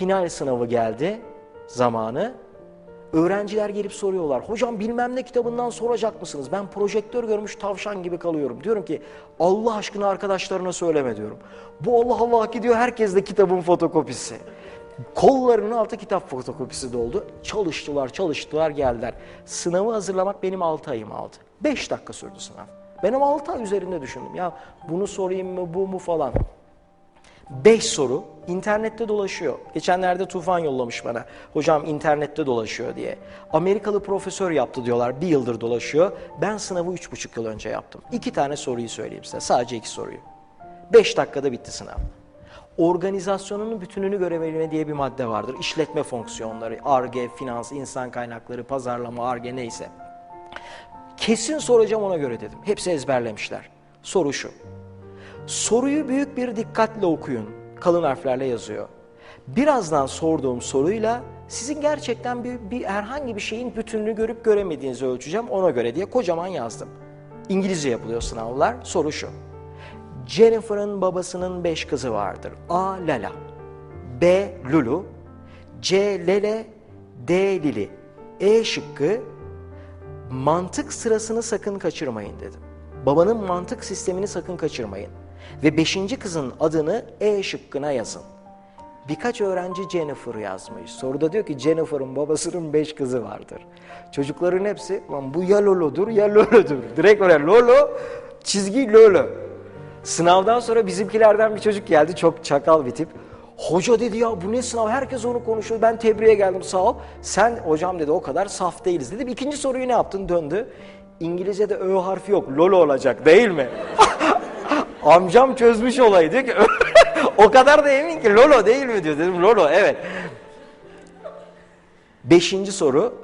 final sınavı geldi zamanı. Öğrenciler gelip soruyorlar. Hocam bilmem ne kitabından soracak mısınız? Ben projektör görmüş tavşan gibi kalıyorum. Diyorum ki Allah aşkına arkadaşlarına söyleme diyorum. Bu Allah Allah ki diyor herkes de kitabın fotokopisi. Kollarının altı kitap fotokopisi doldu. Çalıştılar, çalıştılar, geldiler. Sınavı hazırlamak benim 6 ayım aldı. 5 dakika sürdü sınav. Benim 6 ay üzerinde düşündüm. Ya bunu sorayım mı, bu mu falan. 5 soru internette dolaşıyor. Geçenlerde Tufan yollamış bana. Hocam internette dolaşıyor diye. Amerikalı profesör yaptı diyorlar. Bir yıldır dolaşıyor. Ben sınavı 3,5 yıl önce yaptım. İki tane soruyu söyleyeyim size. Sadece iki soruyu. 5 dakikada bitti sınav. Organizasyonunun bütününü görebilme diye bir madde vardır. İşletme fonksiyonları, ARGE, finans, insan kaynakları, pazarlama, ARGE neyse. Kesin soracağım ona göre dedim. Hepsi ezberlemişler. Soru şu. Soruyu büyük bir dikkatle okuyun. Kalın harflerle yazıyor. Birazdan sorduğum soruyla sizin gerçekten bir, bir herhangi bir şeyin bütününü görüp göremediğinizi ölçeceğim ona göre diye kocaman yazdım. İngilizce yapılıyor sınavlar. Soru şu. Jennifer'ın babasının beş kızı vardır. A. Lala B. Lulu C. Lele D. Lili E şıkkı mantık sırasını sakın kaçırmayın dedim. Babanın mantık sistemini sakın kaçırmayın. Ve beşinci kızın adını E şıkkına yazın. Birkaç öğrenci Jennifer yazmış. Soruda diyor ki Jennifer'ın babasının beş kızı vardır. Çocukların hepsi bu ya Lolo'dur ya Lolo'dur. Direkt oraya Lolo çizgi Lolo. Sınavdan sonra bizimkilerden bir çocuk geldi çok çakal bir tip. Hoca dedi ya bu ne sınav herkes onu konuşuyor ben tebriğe geldim sağ ol. Sen hocam dedi o kadar saf değiliz dedim. İkinci soruyu ne yaptın döndü. İngilizce'de Ö harfi yok Lolo olacak değil mi? Amcam çözmüş olayı diyor ki o kadar da emin ki Lolo değil mi diyor. Dedim Lolo evet. Beşinci soru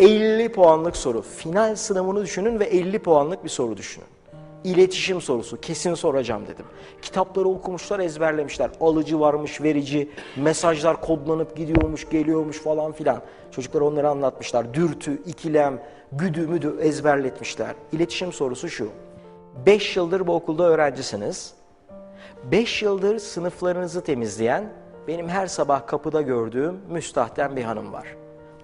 50 puanlık soru. Final sınavını düşünün ve 50 puanlık bir soru düşünün. İletişim sorusu kesin soracağım dedim. Kitapları okumuşlar ezberlemişler. Alıcı varmış verici mesajlar kodlanıp gidiyormuş geliyormuş falan filan. Çocuklar onları anlatmışlar. Dürtü, ikilem, güdü müdü ezberletmişler. İletişim sorusu şu. 5 yıldır bu okulda öğrencisiniz. 5 yıldır sınıflarınızı temizleyen, benim her sabah kapıda gördüğüm müstahten bir hanım var.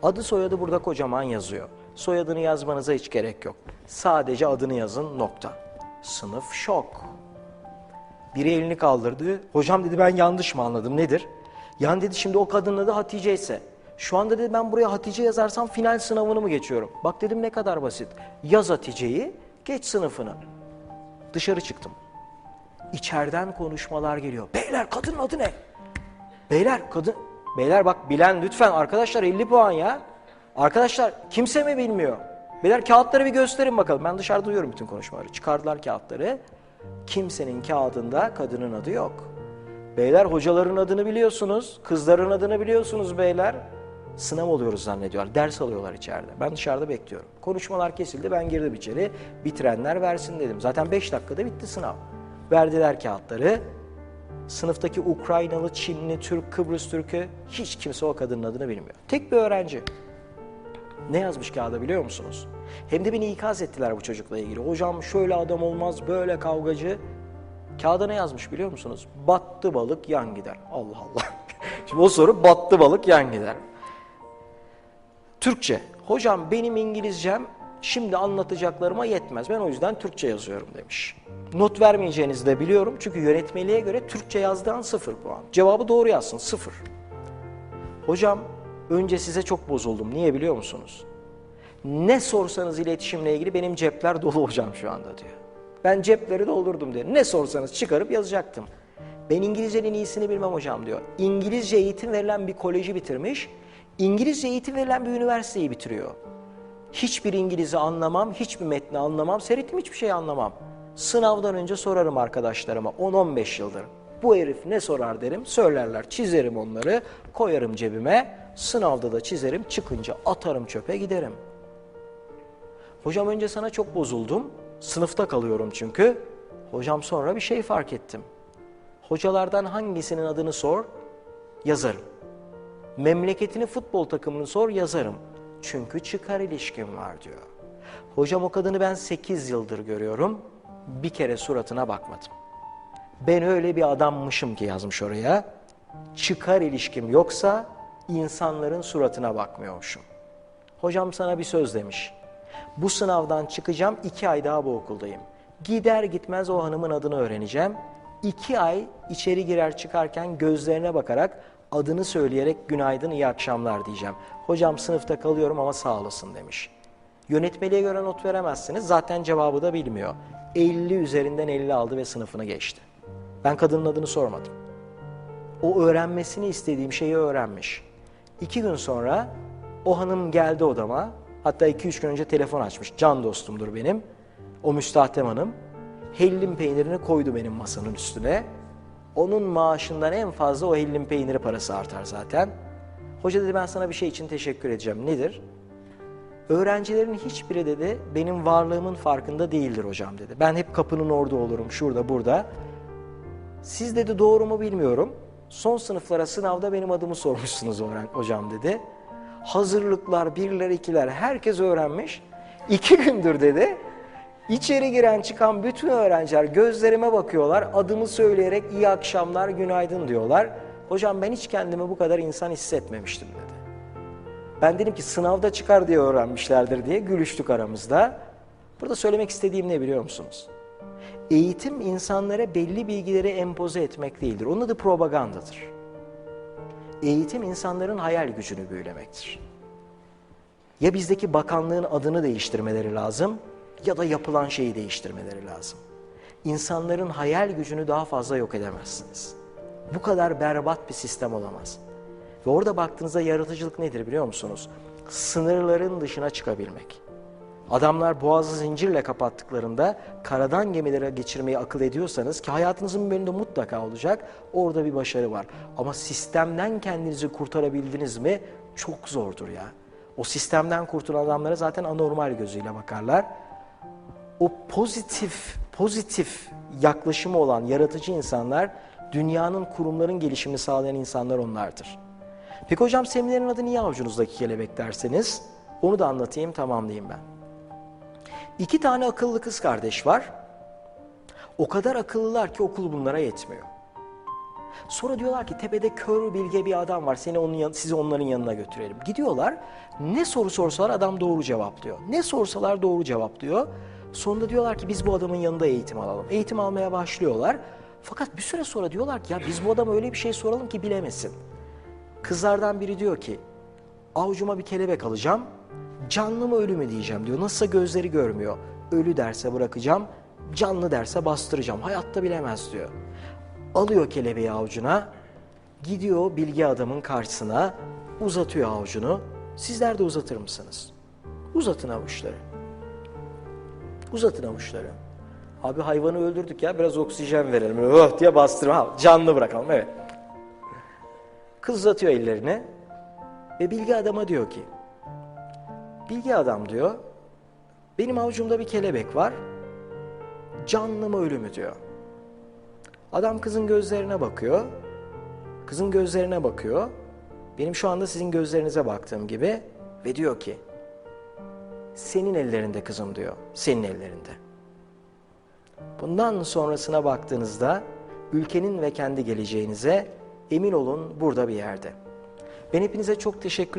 Adı soyadı burada kocaman yazıyor. Soyadını yazmanıza hiç gerek yok. Sadece adını yazın nokta. Sınıf şok. Biri elini kaldırdı. Hocam dedi ben yanlış mı anladım nedir? Yani dedi şimdi o kadının adı Hatice ise. Şu anda dedi ben buraya Hatice yazarsam final sınavını mı geçiyorum? Bak dedim ne kadar basit. Yaz Hatice'yi, geç sınıfını. Dışarı çıktım. İçeriden konuşmalar geliyor. Beyler kadının adı ne? Beyler kadın... Beyler bak bilen lütfen arkadaşlar 50 puan ya. Arkadaşlar kimse mi bilmiyor? Beyler kağıtları bir gösterin bakalım. Ben dışarıda duyuyorum bütün konuşmaları. Çıkardılar kağıtları. Kimsenin kağıdında kadının adı yok. Beyler hocaların adını biliyorsunuz. Kızların adını biliyorsunuz beyler. Sınav oluyoruz zannediyorlar. Ders alıyorlar içeride. Ben dışarıda bekliyorum. Konuşmalar kesildi. Ben girdim içeri. Bitirenler versin dedim. Zaten 5 dakikada bitti sınav. Verdiler kağıtları. Sınıftaki Ukraynalı, Çinli, Türk, Kıbrıs Türk'ü hiç kimse o kadının adını bilmiyor. Tek bir öğrenci. Ne yazmış kağıda biliyor musunuz? Hem de beni ikaz ettiler bu çocukla ilgili. Hocam şöyle adam olmaz, böyle kavgacı. Kağıda ne yazmış biliyor musunuz? Battı balık yan gider. Allah Allah. Şimdi o soru battı balık yan gider. Türkçe. Hocam benim İngilizcem şimdi anlatacaklarıma yetmez. Ben o yüzden Türkçe yazıyorum demiş. Not vermeyeceğinizi de biliyorum. Çünkü yönetmeliğe göre Türkçe yazdığın sıfır puan. Cevabı doğru yazsın sıfır. Hocam önce size çok bozuldum. Niye biliyor musunuz? Ne sorsanız iletişimle ilgili benim cepler dolu hocam şu anda diyor. Ben cepleri doldurdum diyor. Ne sorsanız çıkarıp yazacaktım. Ben İngilizcenin iyisini bilmem hocam diyor. İngilizce eğitim verilen bir koleji bitirmiş. İngilizce eğitim verilen bir üniversiteyi bitiriyor. Hiçbir İngiliz'i anlamam, hiçbir metni anlamam, seyrettim hiçbir şey anlamam. Sınavdan önce sorarım arkadaşlarıma 10-15 yıldır. Bu herif ne sorar derim, söylerler, çizerim onları, koyarım cebime, sınavda da çizerim, çıkınca atarım çöpe giderim. Hocam önce sana çok bozuldum, sınıfta kalıyorum çünkü. Hocam sonra bir şey fark ettim. Hocalardan hangisinin adını sor, yazarım. Memleketini futbol takımını sor, yazarım. Çünkü çıkar ilişkim var diyor. Hocam o kadını ben 8 yıldır görüyorum. Bir kere suratına bakmadım. Ben öyle bir adammışım ki yazmış oraya. çıkar ilişkim yoksa insanların suratına bakmıyormuşum. Hocam sana bir söz demiş. Bu sınavdan çıkacağım, iki ay daha bu okuldayım. Gider gitmez o hanımın adını öğreneceğim. İki ay içeri girer çıkarken gözlerine bakarak adını söyleyerek günaydın iyi akşamlar diyeceğim. Hocam sınıfta kalıyorum ama sağ olasın demiş. Yönetmeliğe göre not veremezsiniz. Zaten cevabı da bilmiyor. 50 üzerinden 50 aldı ve sınıfını geçti. Ben kadının adını sormadım. O öğrenmesini istediğim şeyi öğrenmiş. İki gün sonra o hanım geldi odama. Hatta iki üç gün önce telefon açmış. Can dostumdur benim. O müstahdem hanım. Hellim peynirini koydu benim masanın üstüne. Onun maaşından en fazla o hellim peyniri parası artar zaten. Hoca dedi ben sana bir şey için teşekkür edeceğim. Nedir? Öğrencilerin hiçbiri dedi benim varlığımın farkında değildir hocam dedi. Ben hep kapının orada olurum şurada burada. Siz dedi doğru mu bilmiyorum. Son sınıflara sınavda benim adımı sormuşsunuz hocam dedi. Hazırlıklar, birler, ikiler herkes öğrenmiş. İki gündür dedi. İçeri giren çıkan bütün öğrenciler gözlerime bakıyorlar. Adımı söyleyerek iyi akşamlar, günaydın diyorlar. Hocam ben hiç kendimi bu kadar insan hissetmemiştim dedi. Ben dedim ki sınavda çıkar diye öğrenmişlerdir diye gülüştük aramızda. Burada söylemek istediğim ne biliyor musunuz? Eğitim insanlara belli bilgileri empoze etmek değildir. Onun adı propagandadır. Eğitim insanların hayal gücünü büyülemektir. Ya bizdeki bakanlığın adını değiştirmeleri lazım ya da yapılan şeyi değiştirmeleri lazım. İnsanların hayal gücünü daha fazla yok edemezsiniz. Bu kadar berbat bir sistem olamaz. Ve orada baktığınızda yaratıcılık nedir biliyor musunuz? Sınırların dışına çıkabilmek. Adamlar boğazı zincirle kapattıklarında karadan gemilere geçirmeyi akıl ediyorsanız ki hayatınızın bir bölümünde mutlaka olacak orada bir başarı var. Ama sistemden kendinizi kurtarabildiniz mi çok zordur ya. O sistemden kurtulan adamlara zaten anormal gözüyle bakarlar. O pozitif, pozitif yaklaşımı olan yaratıcı insanlar dünyanın kurumların gelişimini sağlayan insanlar onlardır. Peki hocam seminerin adı niye avucunuzdaki kelebek derseniz onu da anlatayım tamamlayayım ben. İki tane akıllı kız kardeş var. O kadar akıllılar ki okul bunlara yetmiyor. Sonra diyorlar ki tepede kör bilge bir adam var. Seni onun yan- sizi onların yanına götürelim. Gidiyorlar. Ne soru sorsalar adam doğru cevaplıyor. Ne sorsalar doğru cevaplıyor. Sonunda diyorlar ki biz bu adamın yanında eğitim alalım. Eğitim almaya başlıyorlar. Fakat bir süre sonra diyorlar ki ya biz bu adama öyle bir şey soralım ki bilemesin. Kızlardan biri diyor ki avucuma bir kelebek alacağım. Canlı mı ölü mü diyeceğim diyor. Nasılsa gözleri görmüyor. Ölü derse bırakacağım, canlı derse bastıracağım. Hayatta bilemez diyor. Alıyor kelebeği avucuna, gidiyor bilgi adamın karşısına, uzatıyor avucunu. Sizler de uzatır mısınız? Uzatın avuçları. Uzatın avuçları. Abi hayvanı öldürdük ya biraz oksijen verelim. Oh diye bastırma. Canlı bırakalım evet. Kız uzatıyor ellerini ve bilgi adama diyor ki Bilgi adam diyor benim avucumda bir kelebek var canlı mı ölü mü diyor. Adam kızın gözlerine bakıyor. Kızın gözlerine bakıyor. Benim şu anda sizin gözlerinize baktığım gibi ve diyor ki senin ellerinde kızım diyor. Senin ellerinde. Bundan sonrasına baktığınızda ülkenin ve kendi geleceğinize emin olun burada bir yerde. Ben hepinize çok teşekkür